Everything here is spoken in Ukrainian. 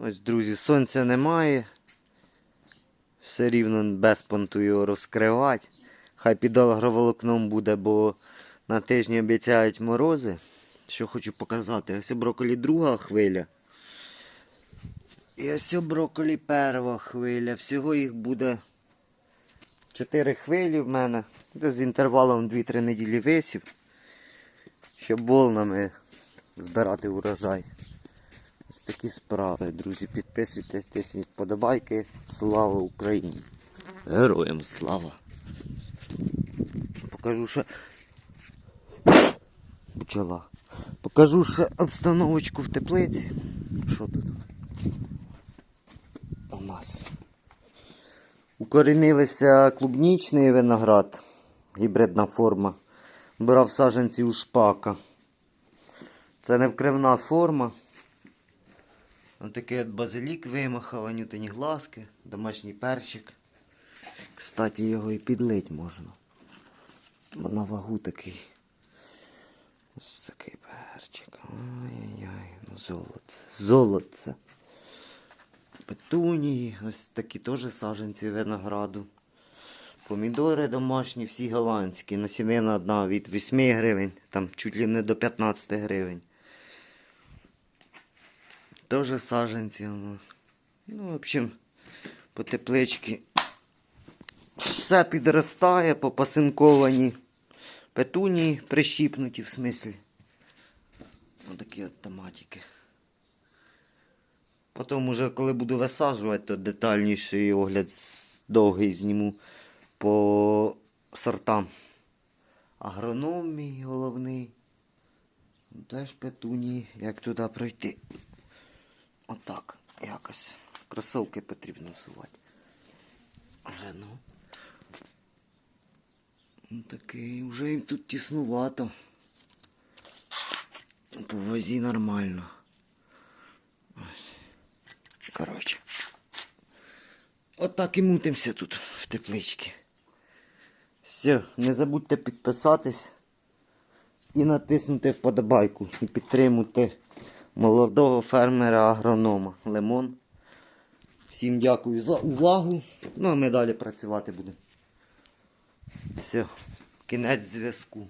Ось, друзі, сонця немає. Все рівно без понту його розкривати. Хай під агроволокном буде, бо на тижні обіцяють морози. Що хочу показати. Ось броколі друга хвиля. І ось броколі перша хвиля. Всього їх буде 4 хвилі в мене. З інтервалом 2-3 неділі висів. Щоб волнами збирати урожай. Такі справи, друзі. Підписуйтесь, тисніть вподобайки. Слава Україні! Героям слава! Покажу ще. Бджола. Покажу ще обстановочку в теплиці. Що тут? У нас. Укорінилися клубнічний виноград, гібридна форма. Брав саджанці у шпака. Це не вкривна форма. Ось такий от базилік вимахав, анютині глазки, домашній перчик. Кстати, його і підлить можна. На вагу такий. Ось такий перчик. Ой-ой-ой, ну золоце. Золоце. Петунії, ось такі теж саджанці винограду. Помідори домашні, всі голландські. Насінина одна від 8 гривень, там чуть ли не до 15 гривень. Теж саджанці. воно. Ну, в общем, по тепличці. Все підростає, попасинковані. Петунії прищіпнуті в смислі. Отакі от томатики. Потім уже коли буду висаджувати, то детальніший огляд довгий зніму по сортам. Агроном мій головний. Теж петунії, як туди пройти. Отак, якось. Кросовки потрібно всувати. Агроном. Ну, Такий, вже їм тут тіснувато. По вазі нормально. Коротше. Отак і мутимося тут в тепличці. Все, не забудьте підписатись і натиснути вподобайку і підтримати молодого фермера агронома Лимон. Всім дякую за увагу. Ну а ми далі працювати будемо. Все, кінець зв'язку.